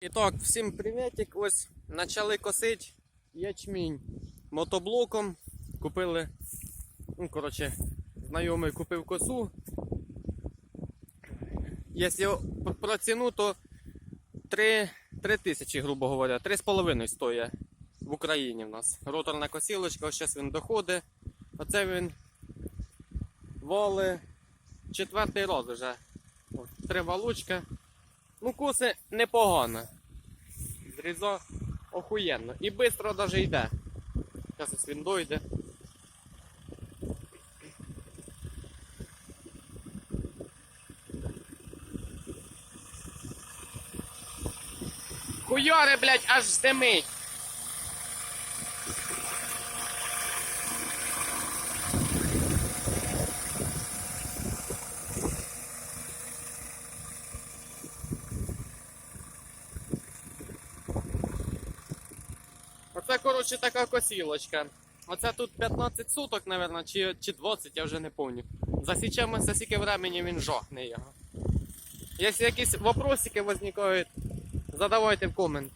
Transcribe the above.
І так, всім привітик. Ось почали косити ячмінь мотоблоком. Купили, ну, коротше, знайомий купив косу. Якщо про ціну, то 3, 3 тисячі, грубо говоря, 3,5 стоїть в Україні в нас. Роторна косілочка, ось зараз він доходить. Оце він воли четвертий раз вже. Три валучка. Ну, коси непогано. Зрізо охуєнно. І швидко навіть йде. Зараз ось він дойде. Хуйори, блядь, аж здимить. Оце, коротше, така косілочка. Оце тут 15 суток, мабуть, чи, чи 20, я вже не пам'ятаю. Засічемося, скільки времени він жохне його. Якщо якісь вопросики виникають, задавайте в коменти.